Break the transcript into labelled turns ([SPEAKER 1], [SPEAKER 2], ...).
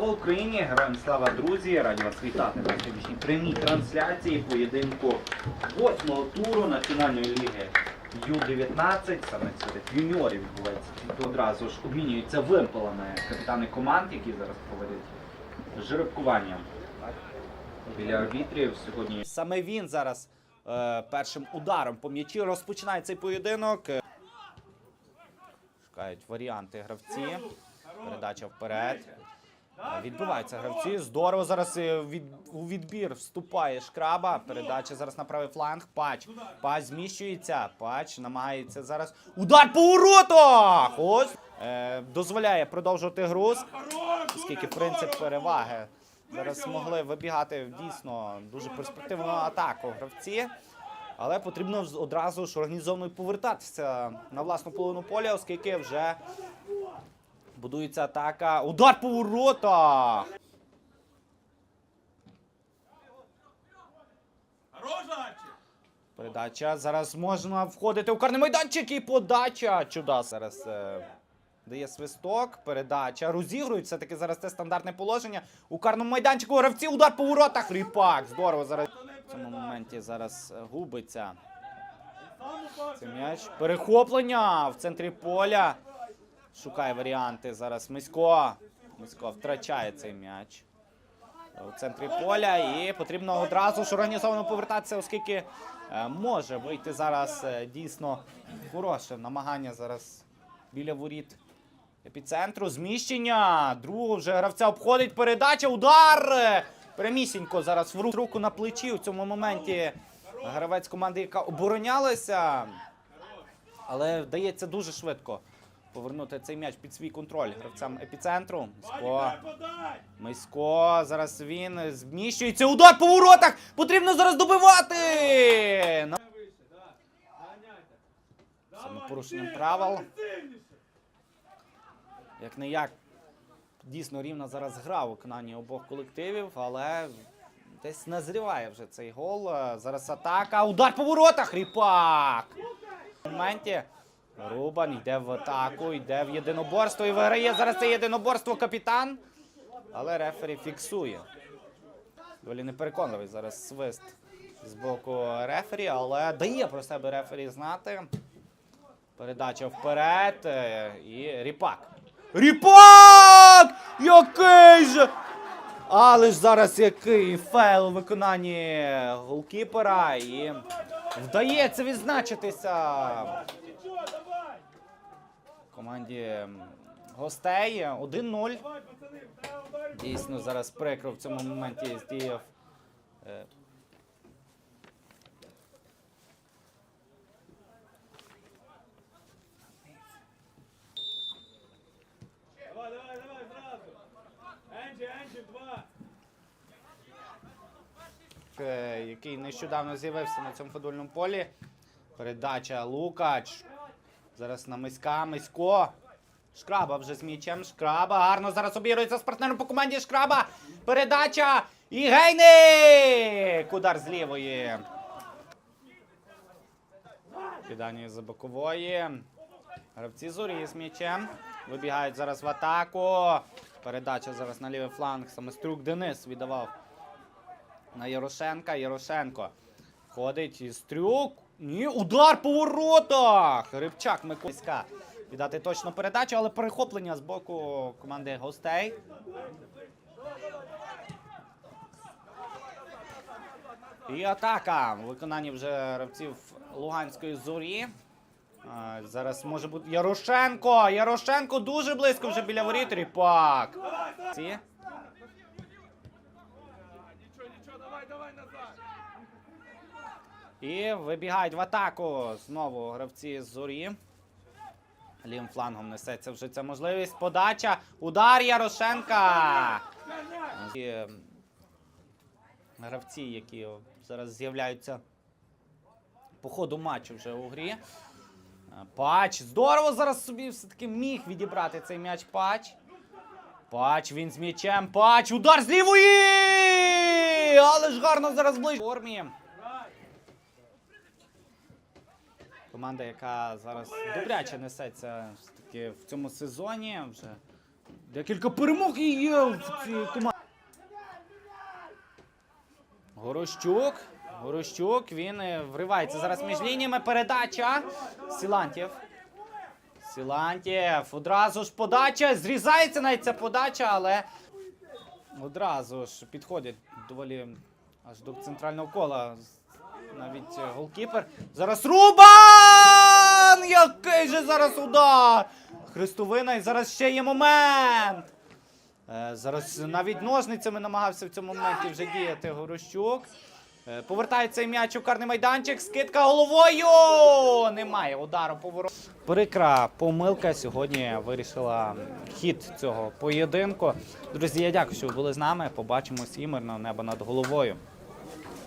[SPEAKER 1] Україні! Героям слава друзі! Раді вас вітати на сьогоднішній прямій трансляції поєдинку восьмого туру Національної ліги Ю-19. Саме серед юніорів відбувається. Тут одразу ж обмінюються вимпелами капітани команд, які зараз проведуть жеребкування. Біля арбітрів сьогодні. Саме він зараз е, першим ударом по м'ячі розпочинає цей поєдинок. Шукають варіанти гравці. Передача вперед. Е, Відбиваються гравці. Здорово зараз е, від, у відбір вступає шкраба. Передача зараз на правий фланг. Пач. Пач зміщується. Пач намагається зараз. Удар по воротах! Ось. Е, дозволяє продовжувати гру. Оскільки принцип переваги. Зараз могли вибігати дійсно дуже перспективну атаку гравці. Але потрібно одразу ж організовано повертатися на власну половину поля, оскільки вже будується атака. Удар по воротах! Передача. Зараз можна входити у карний майданчик і подача. Чуда зараз е, дає свисток. Передача. Розігрують все-таки зараз це стандартне положення. У карному майданчику гравці удар по воротах. Ріпак. Здорово зараз. В цьому моменті зараз е, губиться. Це м'яч. Перехоплення в центрі поля. Шукає варіанти зараз. Мисько. Мисько втрачає цей м'яч. У центрі поля і потрібно одразу ж організовано повертатися, оскільки е, може вийти зараз е, дійсно хороше намагання зараз біля воріт епіцентру. Зміщення. Другого вже гравця обходить. Передача. Удар. Прямісінько зараз в руку на плечі у цьому моменті гравець команди, яка оборонялася. Але вдається дуже швидко повернути цей м'яч під свій контроль гравцям епіцентру. Мисько. Мисько. Зараз він зміщується. Удар по воротах! Потрібно зараз добивати! Саме порушенням правил. Як не як. Дійсно рівна зараз гра у виконанні обох колективів, але десь назріває вже цей гол. Зараз атака. Удар по воротах! Ріпак! В моменті Рубан йде в атаку, йде в єдиноборство і виграє зараз це єдиноборство капітан. Але рефері фіксує. Доволі непереконливий зараз свист з боку рефері, але дає про себе рефері знати. Передача вперед. е, І Ріпак. Ріпак! Який же! Але ж зараз який фейл у виконанні голкіпера і вдається відзначитися команді гостей 1-0. Дійсно, зараз прикро в цьому моменті здіяв. е, е, який нещодавно з'явився на цьому футбольному полі. Передача Лукач. Зараз на Миська. Мисько. Шкраба вже з м'ячем. Шкраба. Гарно зараз обігрується з партнером по команді Шкраба. Передача. І Гейник! Удар з лівої. Кидання за бокової. Гравці зорі з м'ячем. Вибігають зараз в атаку. Передача зараз на лівий фланг. Самострук Денис віддавав на Ярошенка. Ярошенко. Входить і стрюк. Ні, удар по воротах! Рибчак Микоська. Віддати точно передачу, але перехоплення з боку команди гостей. І атака. У виконанні вже гравців Луганської зорі. Зараз може бути Ярошенко. Ярошенко дуже близько вже біля воріт. Ріпак. Ці.
[SPEAKER 2] Нічого, нічого, давай, давай назад.
[SPEAKER 1] І вибігають в атаку знову гравці з зорі. Лівим флангом несеться вже ця можливість. Подача. Удар Ярошенка. І, ем, гравці, які зараз з'являються по ходу матчу вже у грі. Е, Пач. Здорово зараз собі все-таки міг відібрати цей м'яч пач. Пач, він з м'ячем. Пач. Удар з лівої! Але ж гарно зараз ближче. Формі. Команда, яка зараз добряче несеться все-таки в цьому сезоні. Вже Декілька перемог і є в цій команді. Горощук. Горощук, він е, вривається зараз між лініями. Передача. Сілантєв. Сілантєв. Одразу ж подача. Зрізається навіть ця подача, але одразу ж підходить доволі аж до центрального кола. Навіть е, голкіпер. Зараз Рубан! Який же зараз удар! Хрестовина, і зараз ще є момент. Е, Зараз навіть ножницями намагався в цьому моменті вже діяти Горощук. Е, Повертає м'яч у карний майданчик. Скидка головою. Немає удару поворот. Прикра помилка сьогодні вирішила хід цього поєдинку. Друзі, я дякую, що ви були з нами. Побачимось і мирного неба над головою.